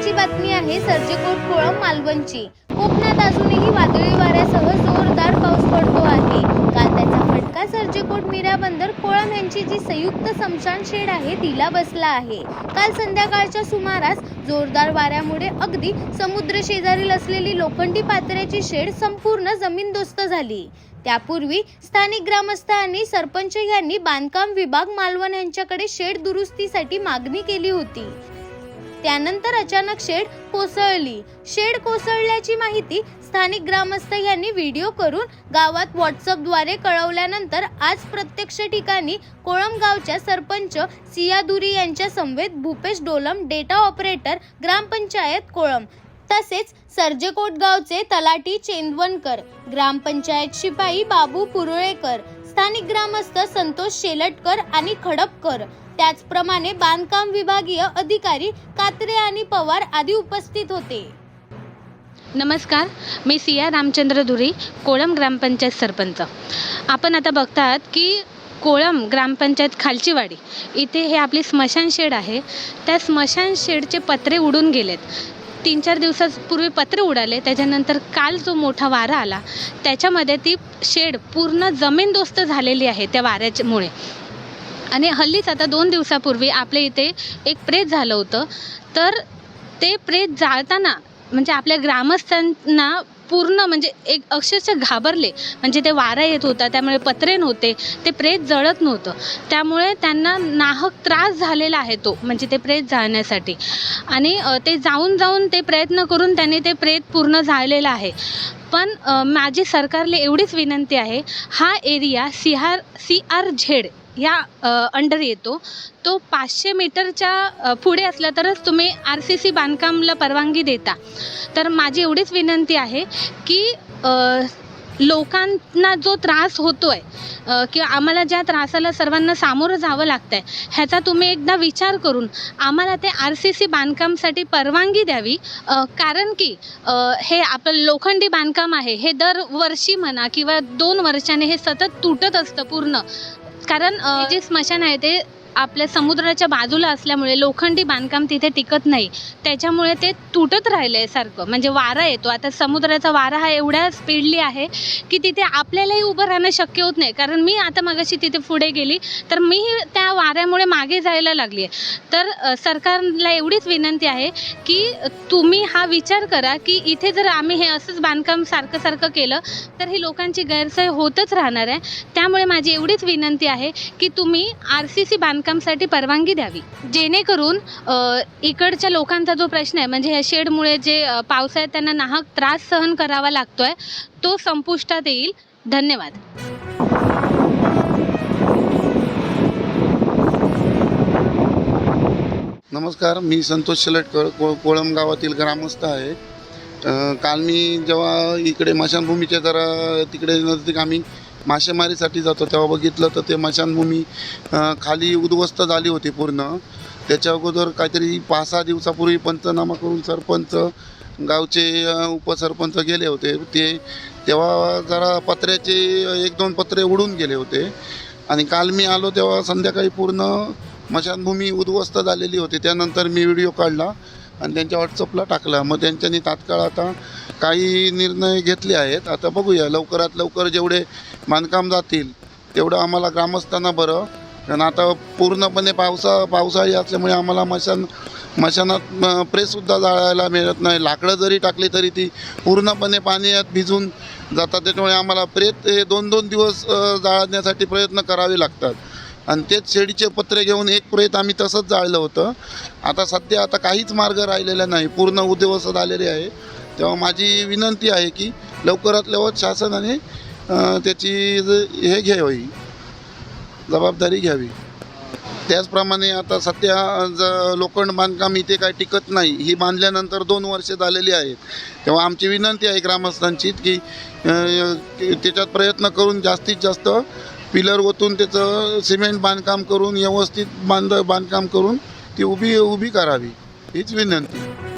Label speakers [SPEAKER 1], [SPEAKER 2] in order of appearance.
[SPEAKER 1] महत्त्वाची बातमी आहे सर्जेकोट कोळम मालवणची. कोकणात अजूनही वादळी वाऱ्यासह जोरदार पाऊस पडतो आहे. काल त्याचा फटका सर्जेकोट मीरा बंदर कोळम यांची जी संयुक्त समशान शेड आहे तिला बसला आहे. काल संध्याकाळच्या सुमारास जोरदार वाऱ्यामुळे अगदी समुद्र शेजारील असलेली लोखंडी पात्र्याची शेड संपूर्ण जमीनदोस्त झाली. त्यापूर्वी स्थानिक ग्रामस्थ आणि सरपंच यांनी बांधकाम विभाग मालवण यांच्याकडे शेड दुरुस्तीसाठी मागणी केली होती. त्यानंतर अचानक शेड कोसळली. शेड कोसळल्याची माहिती स्थानिक ग्रामस्थ यांनी व्हिडिओ करून गावात व्हॉट्सअपद्वारे कळवल्यानंतर आज प्रत्यक्ष ठिकाणी कोळम गावच्या सरपंच सियादुरी यांच्या समवेत भूपेश डोलम डेटा ऑपरेटर ग्रामपंचायत कोळम तसेच सर्जेकोट गावचे तलाठी चेंदवनकर ग्रामपंचायत शिपाई बाबू पुरळेकर स्थानिक ग्रामस्थ संतोष शेलटकर आणि खडपकर. त्याचप्रमाणे बांधकाम विभागीय अधिकारी कात्रे आणि पवार आदी उपस्थित होते.
[SPEAKER 2] नमस्कार मी सिया रामचंद्र धुरी कोळम ग्रामपंचायत सरपंच. आपण आता बघतात की कोळम ग्रामपंचायत खालचीवाडी इथे हे आपली स्मशान शेड आहे. त्या स्मशान शेडचे पत्रे उडून गेलेत. तीन चार दिवसापूर्वी पत्रे उडाले. त्याच्यानंतर काल जो मोठा वारा आला त्याच्यामध्ये ती शेड पूर्ण जमीनदोस्त झालेली आहे त्या वाऱ्याच्यामुळे आणि हल्लीच आता दोन दिवसापूर्वी आपल्या इथे एक प्रेत झालं होतं. तर ते प्रेत जाळताना म्हणजे आपल्या ग्रामस्थांना पूर्ण म्हणजे एक अक्षरशः घाबरले. म्हणजे ते वारा येत होता त्यामुळे पत्रे नव्हते ते प्रेत जळत नव्हतं. त्यामुळे त्यांना नाहक त्रास झालेला आहे तो म्हणजे ते प्रेत जाळण्यासाठी आणि ते जाऊन जाऊन ते प्रयत्न करून त्यांनी ते प्रेत पूर्ण झालेलं आहे. पण माझी सरकारला एवढीच विनंती आहे हा area C R C R Z ह्या अंडर येतो. तो पाचशे मीटरच्या पुढे असला तरच तुम्ही आर सी सी बांधकामला परवानगी देता. तर माझी एवढीच विनंती आहे की लोकांना जो त्रास होतो आहे किंवा आम्हाला ज्या त्रासाला सर्वांना सामोरं जावं लागतं आहे ह्याचा तुम्ही एकदा विचार करून आम्हाला ते आर सी सी बांधकामसाठी परवानगी द्यावी. कारण की हे आपलं लोखंडी बांधकाम आहे. हे दरवर्षी म्हणा किंवा दोन वर्षाने हे सतत तुटत असतं पूर्ण. कारण जे स्मशान आहे ते आपल्या समुद्राच्या बाजूला असल्यामुळे लोखंडी बांधकाम तिथे टिकत नाही. त्याच्यामुळे ते तुटत राहिलं आहे सारखं. म्हणजे वारा येतो. आता समुद्राचा वारा हा एवढ्या स्पीडली आहे की तिथे आपल्यालाही उभं राहणं शक्य होत नाही. कारण मी आता मगाशी तिथे पुढे गेली तर मी त्या वाऱ्यामुळे मागे जायला लागली आहे तर सरकारला एवढीच विनंती आहे की तुम्ही हा विचार करा की इथे जर आम्ही हे असंच बांधकाम सारखं सारखं केलं तर ही लोकांची गैरसोय होतच राहणार आहे. त्यामुळे माझी एवढीच विनंती आहे की तुम्ही आर सी सी बांधकामसाठी परवानगी द्यावी. जेणेकरून अ, इकडच्या लोकांचा जो प्रश्न आहे म्हणजे ह्या शेडमुळे जे अ, पावसाळ्यात त्यांना नाहक त्रास सहन करावा लागतो आहे तो संपुष्टात येईल. धन्यवाद.
[SPEAKER 3] नमस्कार मी संतोष शेलटकर को कोळम गावातील ग्रामस्थ आहे. अ, काल मी जेव्हा इकडे मशानभूमीच्या जरा तिकडे नजदीक आम्ही मासेमारीसाठी जातो तेव्हा बघितलं तर ते मशानभूमी खाली उद्ध्वस्त झाली होती पूर्ण. त्याच्या अगोदर काहीतरी पाच सहा दिवसापूर्वी पंचनामा करून सरपंच गावचे उपसरपंच गेले होते. ते तेव्हा जरा पत्र्याचे एक दोन पत्रे उडून गेले होते. आणि काल मी आलो तेव्हा संध्याकाळी पूर्ण मशानभूमी उद्ध्वस्त झालेली होती. त्यानंतर मी व्हिडिओ काढला. आणि त्यांच्या व्हॉट्सअपला टाकला. मग त्यांच्यानी तात्काळ आता काही निर्णय घेतले आहेत. आता बघूया. लवकरात लवकर जेवढे बांधकाम जातील तेवढं आम्हाला ग्रामस्थांना बरं. कारण आता पूर्णपणे पावसा पावसाळी असल्यामुळे आम्हाला मशान मशानात प्रेससुद्धा जाळायला मिळत नाही. लाकडं जरी टाकली तरी ती पूर्णपणे पाण्यात भिजून जातात. त्याच्यामुळे आम्हाला प्रेत हे दोन दोन दिवस जाळण्यासाठी प्रयत्न करावे लागतात. आणि तेच शेडीचे पत्रे घेऊन एक प्रेत आम्ही तसंच जाळलं होतं. आता सध्या आता काहीच मार्ग राहिलेला नाही. पूर्ण उद्ध्वस्त झालेले आहे. तेव्हा माझी विनंती आहे की लवकरात लवकर शासनाने त्याची हे घ्यावी. जबाबदारी घ्यावी. त्याचप्रमाणे आता सध्या ज लोखंड बांधकाम इथे काय टिकत नाही. ही बांधल्यानंतर दोन वर्षे झालेली आहेत. तेव्हा आमची विनंती आहे ग्रामस्थांची की त्याच्यात प्रयत्न करून जास्तीत जास्त पिलर ओतून त्याचं सिमेंट बांधकाम करून व्यवस्थित बांध बांधकाम करून ती उभी उभी करावी हीच विनंती.